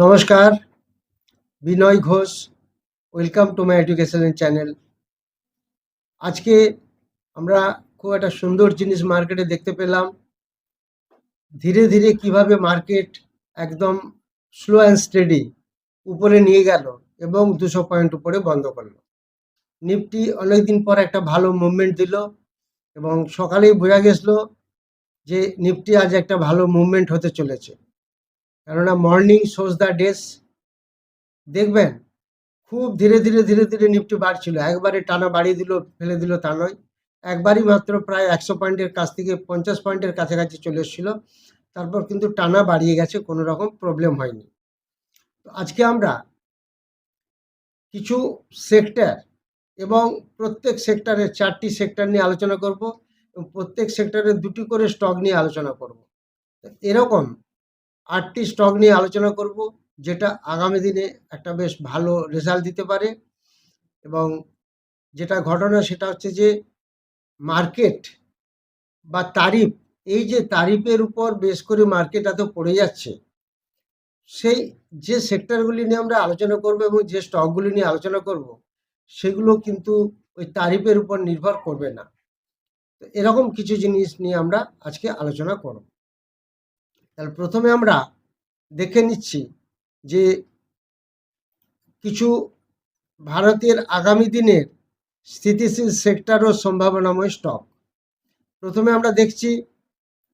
নমস্কার, Binoy Ghosh welcome to my education channel আজকে আমরা খুব একটা সুন্দর জিনিস মার্কেটে দেখতে পেলাম। ধীরে ধীরে কীভাবে মার্কেট একদম স্লো অ্যান্ড স্টেডি উপরে নিয়ে গেল এবং দুশো পয়েন্ট উপরে বন্ধ করল। নিফটি অনেকদিন পর একটা ভালো মুভমেন্ট দিল এবং সকালেই বোঝা গেছিল যে নিফটি আজ একটা ভালো মুভমেন্ট হতে চলেছে। কেননা মর্নিং শোজ দ্য ডেস দেখবেন, খুব ধীরে ধীরে ধীরে ধীরে নিফটি বাড়ছিল। একবারে টানা বাড়িয়ে দিল, ফেলে দিল তা নয়। একবারই মাত্র প্রায় একশো পয়েন্টের কাছ থেকে পঞ্চাশ পয়েন্টের কাছাকাছি চলে এসেছিল। তারপর কিন্তু টানা বাড়িয়ে গেছে, কোনো রকম প্রবলেম হয়নি। তো আজকে আমরা কিছু সেক্টর এবং প্রত্যেক সেক্টরের চারটি সেক্টর নিয়ে আলোচনা করব এবং প্রত্যেক সেক্টরের দুটি করে স্টক নিয়ে আলোচনা করব। এরকম আটটি স্টক নিয়ে আলোচনা করব, যেটা আগামী দিনে একটা বেশ ভালো রেজাল্ট দিতে পারে এবং যেটা ঘটনা সেটা হচ্ছে যে মার্কেট বা তারিফ, এই যে তারিফের উপর বেশ করে মার্কেট এত পড়ে যাচ্ছে, সেই যে সেক্টরগুলি নিয়ে আমরা আলোচনা করব এবং যে স্টকগুলি নিয়ে আলোচনা করব, সেগুলো কিন্তু ওই তারিফের উপর নির্ভর করবে না। এরকম কিছু জিনিস নিয়ে আমরা আজকে আলোচনা করব। তাহলে প্রথমে আমরা দেখে নিচ্ছি যে কিছু ভারতের আগামী দিনের স্থিতিশীল সেক্টর ও সম্ভাবনাময় স্টক প্রথমে আমরা দেখছি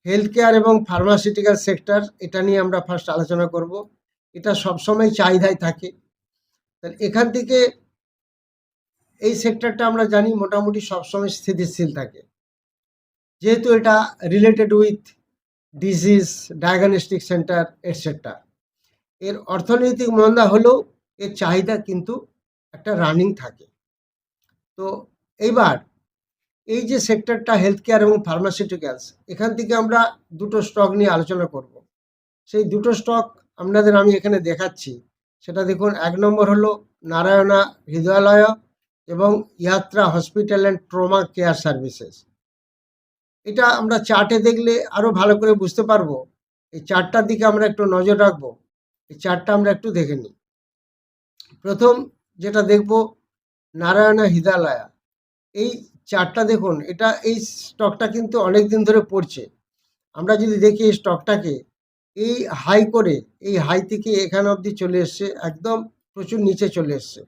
হেলথ কেয়ার এবং ফার্মাসিউটিক্যাল সেক্টর এটা নিয়ে আমরা ফার্স্ট আলোচনা করব। এটা সবসময় চাহিদায় থাকে। তাহলে এখান থেকে এই সেক্টরটা আমরা জানি মোটামুটি সবসময় স্থিতিশীল থাকে। যেহেতু এটা related with disease diagnostic centre etcetera এর অর্থনৈতিক মন্দা হলেও এর চাহিদা কিন্তু একটা রানিং থাকে। তো এইবার এই যে সেক্টরটা হেলথ কেয়ার এবং ফার্মাসিউটিক্যালস এখান থেকে আমরা দুটো স্টক নিয়ে আলোচনা করব। সেই দুটো স্টক আপনাদের আমি এখানে দেখাচ্ছি। সেটা দেখুন, এক নম্বর হলো নারায়ণা হৃদয়ালয় এবং ইয়াত্রা hospital and trauma care services এটা আমরা চার্টে দেখলে আরও ভালো করে বুঝতে পারব। এই চারটার দিকে আমরা একটু নজর রাখব। এই চারটা আমরা একটু দেখে নিই। প্রথম যেটা দেখব, নারায়ণা হিদালয়া। এই চারটা দেখুন, এটা এই স্টকটা কিন্তু অনেক দিন ধরে পড়ছে। আমরা যদি দেখি এই স্টকটাকে, এই হাই করে, এই হাই থেকে এখানে অবধি চলে এসছে, একদম প্রচুর নিচে চলে এসছে।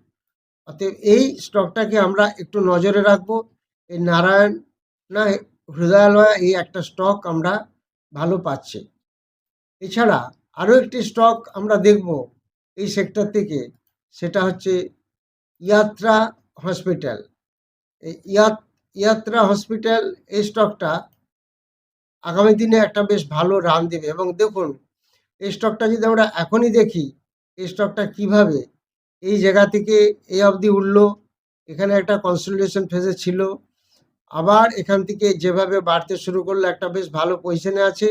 অতএব এই স্টকটাকে আমরা একটু নজরে রাখব। এই নারায়ণ, না হৃদয়ালয় এই একটা স্টক আমরা ভালো পাচ্ছি। এছাড়া আরও একটি স্টক আমরা দেখব এই সেক্টর থেকে, সেটা হচ্ছে ইয়াত্রা হসপিটাল ইয়াত্রা হসপিটাল এই স্টকটা আগামী দিনে একটা বেশ ভালো রান দেবে। এবং দেখুন, এই স্টকটা যদি আমরা এখনই দেখি, এই স্টকটা কীভাবে এই জায়গা থেকে এই অবধি উঠল, এখানে একটা কনসলিডেশন ফেজে ছিল আবার এখান থেকে যেভাবে বাড়তে শুরু করল, একটা বেশ ভালো পজিশনে আছে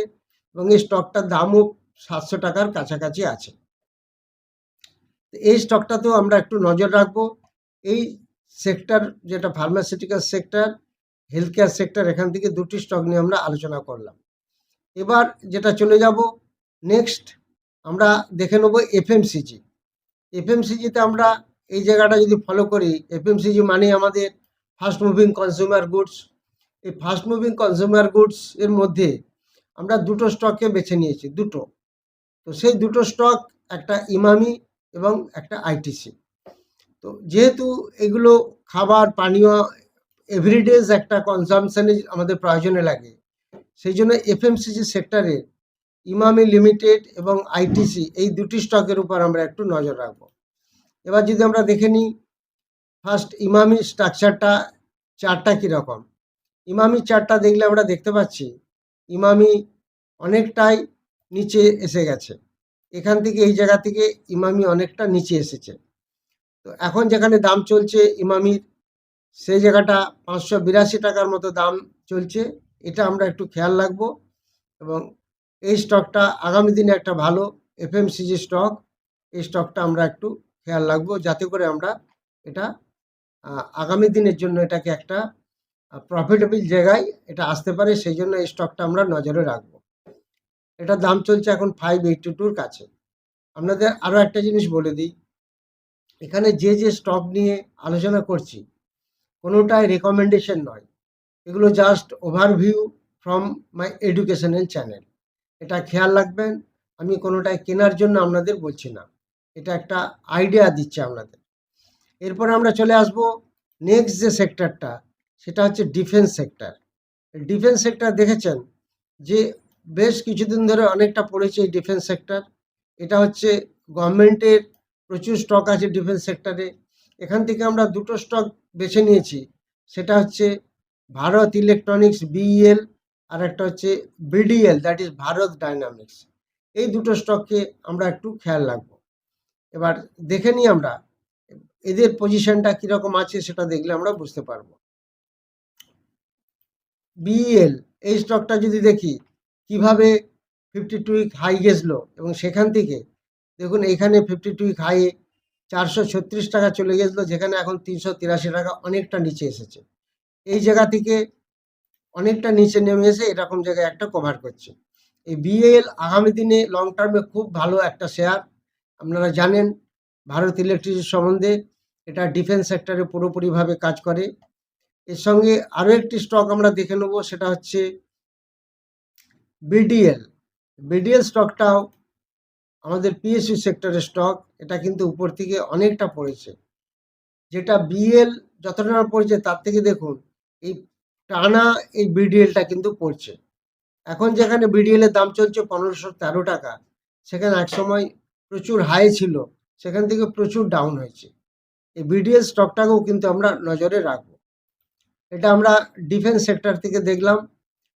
এবং এই স্টকটার দামও সাতশো টাকার কাছাকাছি আছে। এই স্টকটাতেও আমরা একটু নজর রাখব। এই সেক্টর যেটা pharmaceutical sector health care sector এখান থেকে দুটি স্টক নিয়ে আমরা আলোচনা করলাম। এবার যেটা চলে যাব নেক্সট আমরা দেখে নেব এফএমসিজি এফএমসিজিতে আমরা এই জায়গাটা যদি ফলো করি এফএমসিজি মানে আমাদের ফাস্ট মুভিং কনজিউমার গুডস এই ফাস্ট মুভিং কনজিউমার গুডস এর মধ্যে আমরা দুটো স্টককে বেছে নিয়েছি, দুটো। তো সেই দুটো স্টক একটা ইমামি এবং একটা আইটিসি তো যেহেতু এগুলো খাবার, পানীয় এভরিডেজ একটা কনজামশনে আমাদের প্রয়োজনে লাগে, সেই জন্য এফএমসিজি সেক্টরে ইমামি লিমিটেড এবং আইটিসি এই দুটি স্টকের উপর আমরা একটু নজর রাখব। এবার যদি আমরা দেখে নিই ফার্স্ট ইমামি স্ট্রাকচারটা চারটা কীরকম ইমামি চারটা দেখলে আমরা দেখতে পাচ্ছি ইমামি অনেকটাই নিচে এসে গেছে। এখান থেকে, এই জায়গা থেকে ইমামি অনেকটা নিচে এসেছে। তো এখন যেখানে দাম চলছে ইমামির সেই জায়গাটা পাঁচশো বিরাশি টাকার মতো দাম চলছে। এটা আমরা একটু খেয়াল রাখব এবং এই স্টকটা আগামী দিনে একটা ভালো এফএমসিজি স্টক এই স্টকটা আমরা একটু খেয়াল রাখব। যাতে করে আমরা এটা আগামী দিনের জন্য এটাকে একটা প্রফিটেবল জায়গায় এটা আসতে পারে, সেই জন্য এই স্টকটা আমরা নজরে রাখব। এটার দাম চলছে এখন ফাইভ এইটটি টুর কাছে। আপনাদের আরও একটা জিনিস বলে দিই। এখানে যে যে স্টক নিয়ে আলোচনা করছি, কোনোটাই রেকমেন্ডেশন নয়। এগুলো just overview from my educational channel এটা খেয়াল রাখবেন, আমি কোনোটাই কেনার জন্য আপনাদের বলছি না। এটা একটা আইডিয়া দিচ্ছে আপনাদের। এরপর আমরা চলে আসব নেক্সট যে সেক্টরটা সেটা হচ্ছে ডিফেন্স সেক্টর ডিফেন্স সেক্টর দেখেছেন যে বেশ কিছুদিন ধরে অনেকটা পড়েছে এই ডিফেন্স সেক্টর এটা হচ্ছে গভর্নমেন্টের প্রচুর স্টক আছে ডিফেন্স সেক্টরে এখান থেকে আমরা দুটো স্টক বেছে নিয়েছি, সেটা হচ্ছে ভারত ইলেকট্রনিক্স বিইএল আর একটা হচ্ছে BDL that is Bharat Dynamics এই দুটো স্টককে আমরা একটু খেয়াল রাখব। এবার দেখে নিই আমরা এদের পজিশনটা কীরকম আছে সেটা দেখলে আমরা বুঝতে পারব। বিএল এই স্টকটা যদি দেখি, কীভাবে ফিফটি টু উইক হাই গেছলো এবং সেখান থেকে, দেখুন এখানে ফিফটি টু উইক হাই চারশো ছত্রিশ টাকা চলে গেছিল, যেখানে এখন তিনশো তিরাশি টাকা অনেকটা নিচে এসেছে। এই জায়গা থেকে অনেকটা নিচে নেমে এসে এরকম জায়গায় একটা কভার করছে। এই বিএল আগামী দিনে লং টার্মে খুব ভালো একটা শেয়ার আপনারা জানেন, ভারত ইলেকট্রিসিটি সম্বন্ধে এটা ডিফেন্স সেক্টরে পুরোপুরিভাবে কাজ করে। এর সঙ্গে আরও একটি স্টক আমরা দেখে নেব, সেটা হচ্ছে বিডিএল বিডিএল স্টকটাও আমাদের পিএসইউ সেক্টরের স্টক এটা কিন্তু উপর থেকে অনেকটা পড়েছে। যেটা বিএল যতটা পড়েছে, তার থেকে দেখুন, এই টানা এই বিডিএলটা কিন্তু পড়ছে। এখন যেখানে বিডিএল এর দাম চলছে পনেরোশো তেরো টাকা, সেখানে একসময় প্রচুর হাই ছিল, সেখান থেকে প্রচুর ডাউন হয়েছে। এই বিডিএস স্টকটাকেও কিন্তু আমরা নজরে রাখব। এটা আমরা ডিফেন্স সেক্টর থেকে দেখলাম।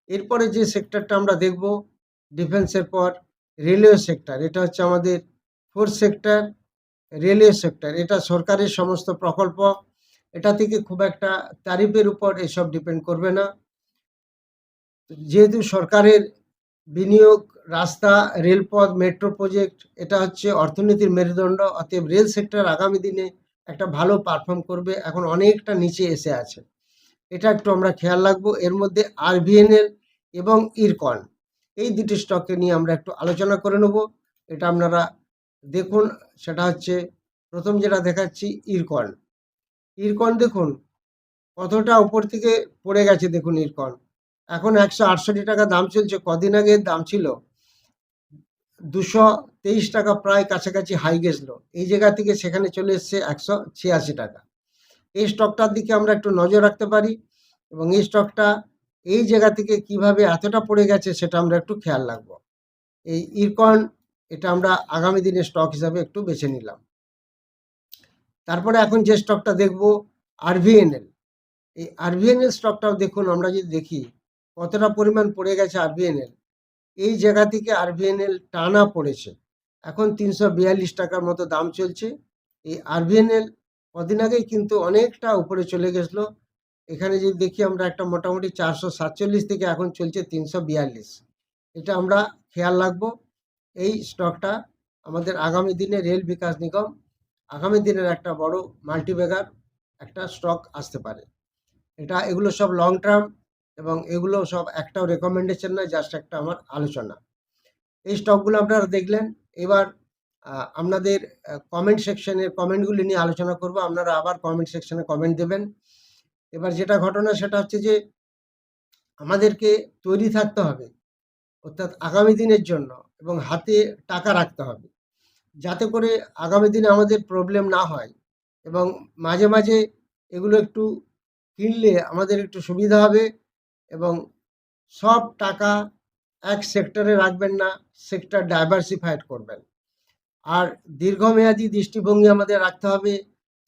এরপরে যে সেক্টরটা আমরা দেখব ডিফেন্সের পর রেলওয়ে সেক্টর এটা হচ্ছে আমাদের ফোর্থ সেক্টর রেলওয়ে সেক্টর এটা সরকারের সমস্ত প্রকল্প। এটা থেকে খুব একটা তারিফের উপর এসব ডিপেন্ড করবে না। যেহেতু সরকারের বিনিয়োগ, রাস্তা রেলপথ মেট্রো প্রজেক্ট এটা হচ্ছে অর্থনীতির মেরুদণ্ড, অতএব রেল সেক্টর আগামী দিনে একটা ভালো পারফর্ম করবে, এখন অনেকটা নিচে এসে আছে। এটা একটু আমরা খেয়াল রাখব। এর মধ্যে আরভিএনএল এবং ইরকন এই দুটি স্টককে নিয়ে আমরা একটু আলোচনা করে নেব। এটা আপনারা দেখুন, সেটা হচ্ছে প্রথম যেটা দেখাচ্ছি ইরকন ইরকন দেখুন, কতটা উপর থেকে পড়ে গেছে দেখুন ইরকন এখন একশো আটষট্টি টাকা দাম চলছে। কদিন আগে দাম ছিল দুশো তেইশ টাকা প্রায় কাছাকাছি হাই গেছিল। এই জায়গা থেকে সেখানে চলে এসছে একশো ছিয়াশি টাকা। এই স্টকটার দিকে আমরা একটু নজর রাখতে পারি এবং এই স্টকটা এই জায়গা থেকে কীভাবে এতটা পড়ে গেছে সেটা আমরা একটু খেয়াল রাখব। এই ইরকন এটা আমরা আগামী দিনের স্টক হিসাবে একটু বেছে নিলাম। তারপরে এখন যে স্টকটা দেখব আরভিএনএল এই আরভিএনএল স্টকটাও দেখুন, আমরা যদি দেখি কতটা পরিমাণ পড়ে গেছে আরভিএনএল এই জায়গা থেকে আরভিএনএল টানা পড়েছে। এখন তিনশো বিয়াল্লিশ টাকার মতো দাম চলছে। এই আরভিএনএল কদিন আগেই কিন্তু অনেকটা উপরে চলে গেছিল। এখানে যদি দেখি আমরা একটা মোটামুটি চারশো সাতচল্লিশ থেকে এখন চলছে তিনশো বিয়াল্লিশ। এটা আমরা খেয়াল রাখব। এই স্টকটা আমাদের আগামী দিনে রেল বিকাশ নিগম, আগামী দিনের একটা বড় মাল্টিব্যাগার একটা স্টক আসতে পারে। এটা এগুলো সব লং টার্ম এবং এগুলো সব একটাও রেকমেন্ডেশন নয় জাস্ট একটা আমার আলোচনা। এই স্টকগুলো আপনারা দেখলেন। এবার আপনাদের কমেন্ট সেকশনের কমেন্টগুলি নিয়ে আলোচনা করব। আপনারা আবার কমেন্ট সেকশনে কমেন্ট দেবেন। এবার যেটা ঘটনা সেটা হচ্ছে যে, আমাদেরকে তৈরি থাকতে হবে, অর্থাৎ আগামী দিনের জন্য এবং হাতে টাকা রাখতে হবে। যাতে করে আগামী দিনে আমাদের প্রবলেম না হয় এবং মাঝে মাঝে এগুলো একটু কিনলে আমাদের একটু সুবিধা হবে। এবং সব টাকা এক সেক্টরে রাখবেন না সেক্টর ডাইভার্সিফাইড করবেন। আর দীর্ঘমেয়াদী দৃষ্টিভঙ্গি আমাদের রাখতে হবে,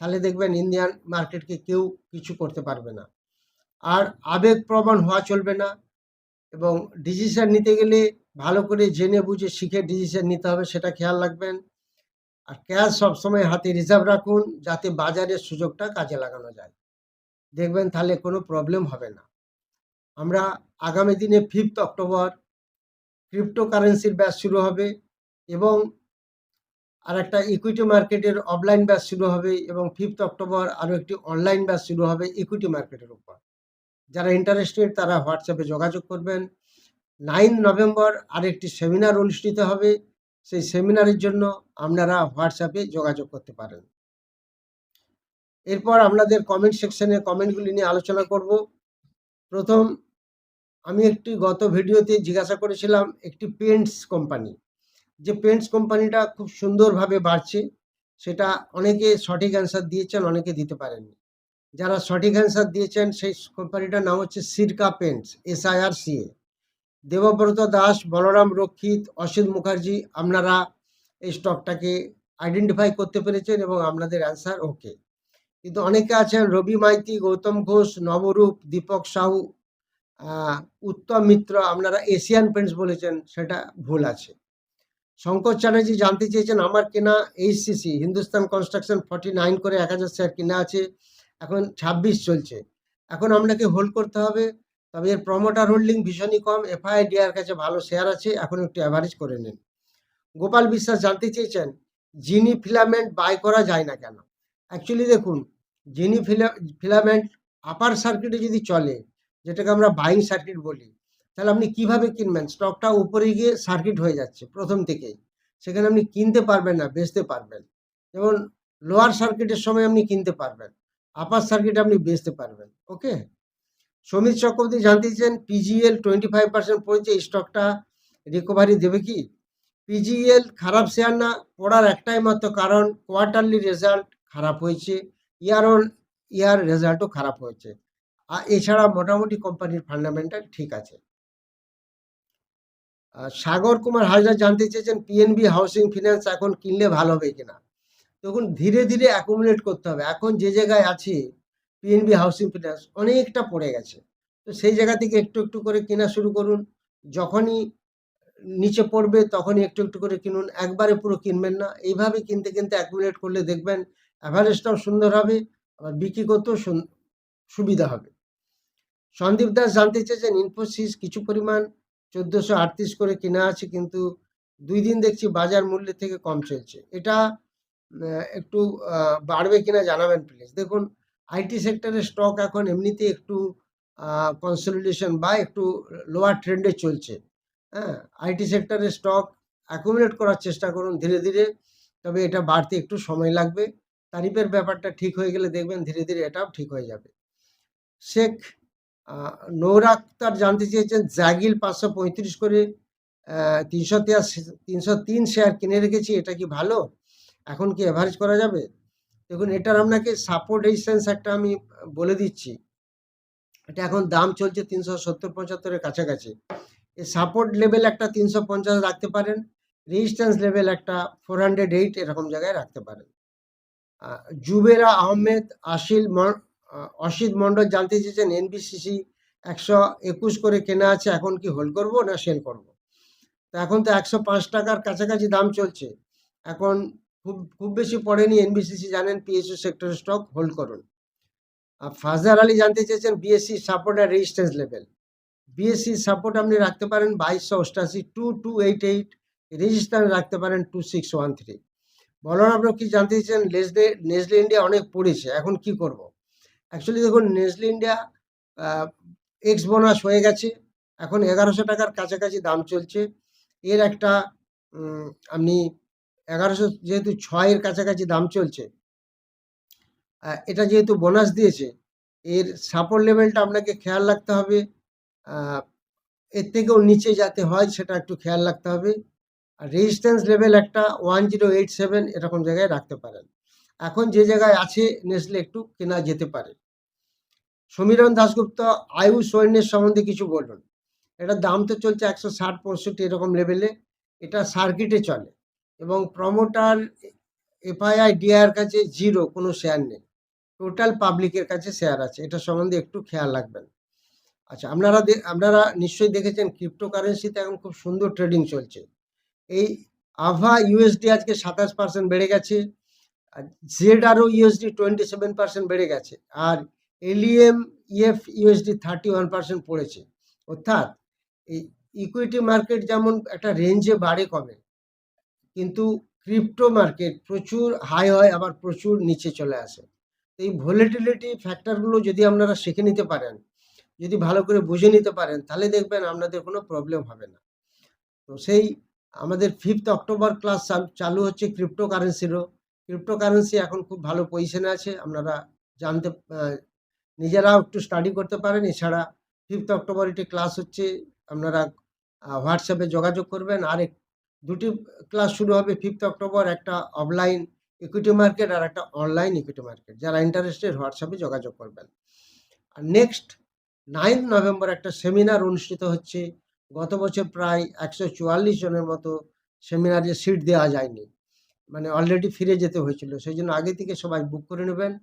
তাহলে দেখবেন ইন্ডিয়ান মার্কেটকে কেউ কিছু করতে পারবে না। আর আবেগপ্রবণ হওয়া চলবে না এবং ডিসিশন নিতে গেলে ভালো করে জেনে বুঝে শিখে ডিসিশন নিতে হবে, সেটা খেয়াল রাখবেন। আর ক্যাশ সবসময় হাতে রিজার্ভ রাখুন, যাতে বাজারের সুযোগটা কাজে লাগানো যায়। দেখবেন তাহলে কোনো প্রবলেম হবে না। আমরা আগামী দিনে ফিফথ অক্টোবর ক্রিপ্টোকারেন্সির ব্যাচ শুরু হবে এবং আর একটা ইকুইটি মার্কেটের অফলাইন ব্যাচ শুরু হবে এবং ফিফথ অক্টোবর আরও একটি অনলাইন ব্যাচ শুরু হবে ইকুইটি মার্কেটের উপর। যারা ইন্টারেস্টেড তারা হোয়াটসঅ্যাপে যোগাযোগ করবেন। নাইন নভেম্বর আরেকটি সেমিনার অনুষ্ঠিত হবে। সেই সেমিনারের জন্য আপনারা হোয়াটসঅ্যাপে যোগাযোগ করতে পারেন। এরপর আপনাদের কমেন্ট সেকশনে কমেন্টগুলি নিয়ে আলোচনা করব। প্রথম আমি একটি গত ভিডিওতে জিজ্ঞাসা করেছিলাম একটি পেন্টস কোম্পানি। যে পেন্টস কোম্পানিটা খুব সুন্দরভাবে বাড়ছে, সেটা অনেকে সঠিক অ্যান্সার দিয়েছেন, অনেকে দিতে পারেননি। যারা সঠিক অ্যান্সার দিয়েছেন, সেই কোম্পানিটার নাম হচ্ছে Sirca Paints S I R C A Debabrata Das, Balaram Rakshit, Asit Mukherjee, আপনারা এই স্টকটাকে আইডেন্টিফাই করতে পেরেছেন এবং আপনাদের অ্যান্সার ওকে কিন্তু অনেকে আছেন রবি মাইতি, গৌতম ঘোষ, নবরূপ, দীপক সাহু উত্তম মিত্র, আপনারা এশিয়ান পেন্টস বলেছেন, সেটা ভুল আছে। শঙ্কর চ্যাটার্জি জানতে চেয়েছেন, আমার কেনা HCC Hindustan Construction forty nine করে এক হাজার শেয়ার কেনা আছে, এখন ছাব্বিশ চলছে। এখন আপনাকে হোল্ড করতে হবে, তবে এর প্রমোটার হোল্ডিং ভীষণই কম এফআইডিআর কাছে ভালো শেয়ার আছে, এখন একটু অ্যাভারেজ করে নিন। গোপাল বিশ্বাস জানতে চেয়েছেন জিনি ফিলামেন্ট বাই করা যায় না কেন? অ্যাকচুয়ালি দেখুন জিনি ফিলামেন্ট আপার সার্কিটে যদি চলে যেটাকে আমরা বাইং সার্কিট বলি। তাহলে আপনি কীভাবে কিনবেন? স্টকটা উপরে গিয়ে সার্কিট হয়ে যাচ্ছে প্রথম থেকেই। সেখানে আপনি কিনতে পারবেন না, বেচতে পারবেন। যেমন লোয়ার সার্কিটের সময় আপনি কিনতে পারবেন আপার সার্কিট আপনি বেচতে পারবেন ওকে সমিত চক্রবর্তী জানতে পিজিএল টোয়েন্টি ফাইভ পার্সেন্ট পড়েছে স্টকটা রিকভারি দেবে কি? পিজিএল খারাপ শেয়ার না, পড়ার একটাই মাত্র কারণ কোয়ার্টারলি রেজাল্ট খারাপ হয়েছে ইয়ার অন ইয়ার রেজাল্টও খারাপ হয়েছে। আর এছাড়া মোটামুটি কোম্পানির ফান্ডামেন্টাল ঠিক আছে। সাগর কুমার হাজরা জানতে চেয়েছেন পিএনবি হাউসিং ফিনান্স এখন কিনলে ভালো হবে কিনা? তখন ধীরে ধীরে অ্যাকুমুলেট করতে হবে। এখন যে জায়গায় আছে পিএনবি হাউসিং ফিনান্স অনেকটা পড়ে গেছে। তো সেই জায়গা থেকে একটু একটু করে কেনা শুরু করুন। যখনই নিচে পড়বে তখনই একটু একটু করে কিনুন। একবারে পুরো কিনবেন না। এইভাবে কিনতে কিনতে অ্যাকুমুলেট করলে দেখবেন অ্যাভারেজটাও সুন্দর হবে, আবার বিক্রি করতেও সুবিধা হবে। সন্দীপ দাস জানতে চেয়েছেন ইনফোসিস কিছু পরিমাণ চোদ্দোশো আটত্রিশ করে কেনা আছে, কিন্তু দুই দিন দেখছি বাজার মূল্য থেকে কম চলছে। এটা একটু বাড়বে কিনা জানাবেন প্লিজ দেখুন আইটি সেক্টরের স্টক এখন এমনিতে একটু কনসলিডেশন বা একটু লোয়ার ট্রেন্ডে চলছে। হ্যাঁ আইটি সেক্টরের স্টক অ্যাকুমুলেট করার চেষ্টা করুন ধীরে ধীরে, তবে এটা বাড়তে একটু সময় লাগবে। তারিফের ব্যাপারটা ঠিক হয়ে গেলে দেখবেন ধীরে ধীরে এটাও ঠিক হয়ে যাবে। শেখ নৌর আক্তার জানতে চেয়েছেন, জাগিল পাঁচশো পঁয়ত্রিশ করে তিনশো তিনশো তিন শেয়ার কিনে রেখেছি, এটা কি ভালো? এখন কি এভারেজ করা যাবে? দেখুন, এটার আপনাকে সাপোর্ট রেজিস্ট্যান্স একটা আমি বলে দিচ্ছি। এটা এখন দাম চলছে তিনশো সত্তর পঁচাত্তরের কাছাকাছি। এই সাপোর্ট লেভেল একটা তিনশো পঞ্চাশ রাখতে পারেন রেজিস্ট্যান্স লেভেল একটা ফোর হান্ড্রেড এইট এরকম জায়গায় রাখতে পারেন। জুবেরা আহমেদ, আশিল অসিত মন্ডল জানতে চেয়েছেন, এনবিসিসি একশো একুশ করে কেনা আছে, এখন কি হোল্ড করব না সেল করব? তো এখন তো একশো পাঁচ টাকার কাছাকাছি দাম চলছে। এখন খুব খুব বেশি পড়েনি এনবিসিসি, জানেন পিএসইউ সেক্টর স্টক, হোল্ড করুন। আর ফাজার আলী জানতে চেয়েছেন, বিএসসি সাপোর্ট আর রেজিস্ট্যান্স লেভেল। বিএসসি সাপোর্ট আপনি রাখতে পারেন বাইশশো অষ্টাশি, two two eight eight, resistance রাখতে পারেন two six one three. Balaram আপনার কি জানতে চেয়েছেন নেসলে ইন্ডিয়া অনেক পড়েছে, এখন কি করব? অ্যাকচুয়ালি দেখুন নেসলে ইন্ডিয়া এক্স বোনাস হয়ে গেছে। এখন এগারোশো টাকার কাছাকাছি দাম চলছে। এর একটা আপনি এগারোশো যেহেতু ছয়ের কাছাকাছি দাম চলছে এটা যেহেতু বোনাস দিয়েছে, এর সাপোর্ট লেভেলটা আপনাকে খেয়াল রাখতে হবে। এর থেকেও নিচে যাতে হয় সেটা একটু খেয়াল রাখতে হবে। আর রেজিস্ট্যান্স লেভেল একটা ওয়ান জিরো এইট সেভেন এরকম জায়গায় রাখতে পারেন। এখন যে জায়গায় আছে নেসলে একটু কেনা যেতে পারে। সমীরণ দাশগুপ্ত আয়ু সৈন্যের সম্বন্ধে কিছু বলুন। এটার দাম তো চলছে একশো ষাট, পঁয়ষট্টি এরকম লেভেলে এটা সার্কিটে চলে এবং প্রমোটার এফআইআই ডিআর কাছে জিরো কোনো শেয়ার নেই। টোটাল পাবলিকের কাছে শেয়ার আছে। এটা সম্বন্ধে একটু খেয়াল রাখবেন। আচ্ছা আপনারা আপনারা নিশ্চয়ই দেখেছেন ক্রিপ্টোকারেন্সিতে এখন খুব সুন্দর ট্রেডিং চলছে। এই আভা ইউএসডি আজকে সাতাশ পার্সেন্ট বেড়ে গেছে জেড আরও ইউএসডি টোয়েন্টি সেভেন পার্সেন্ট বেড়ে গেছে। আর ELM, EF, USD thirty one percent পড়েছে। অর্থাৎ এই ইকুইটি মার্কেট যেমন একটা রেঞ্জে বাড়ে কমে কিন্তু ক্রিপ্টো মার্কেট প্রচুর হাই হয়, আবার প্রচুর নিচে চলে আসে। এই ভোলেটিলিটি ফ্যাক্টরগুলো যদি আপনারা শিখে নিতে পারেন, যদি ভালো করে বুঝে নিতে পারেন, তাহলে দেখবেন আপনাদের কোনো প্রবলেম হবে না। তো সেই আমাদের ফিফথ অক্টোবর ক্লাস চালু হচ্ছে ক্রিপ্টো কারেন্সিরও ক্রিপ্টো কারেন্সি এখন খুব ভালো পজিশনে আছে, আপনারা জানতে নিজেরাও একটু স্টাডি করতে পারেন। এছাড়া ফিফথ অক্টোবর একটি ক্লাস হচ্ছে, আপনারা হোয়াটসঅ্যাপে যোগাযোগ করবেন। আর দুটি ক্লাস শুরু হবে ফিফথ অক্টোবর একটা অফলাইন ইকুইটি মার্কেট আর একটা অনলাইন ইকুইটি মার্কেট যারা ইন্টারেস্টেড হোয়াটসঅ্যাপে যোগাযোগ করবেন। আর নেক্সট নাইন্থ নভেম্বর একটা সেমিনার অনুষ্ঠিত হচ্ছে। গত বছর প্রায় একশো চুয়াল্লিশ জনের মতো সেমিনারে সিট দেওয়া যায়নি। মানে অলরেডি ফিরে যেতে হয়েছিল। সেই জন্য আগে থেকে সবাই বুক করে নেবেন।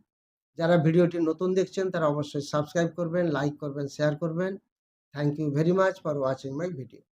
যারা ভিডিওটি নতুন দেখছেন, তারা অবশ্যই সাবস্ক্রাইব করবেন লাইক করবেন শেয়ার করবেন। Thank you very much for watching my video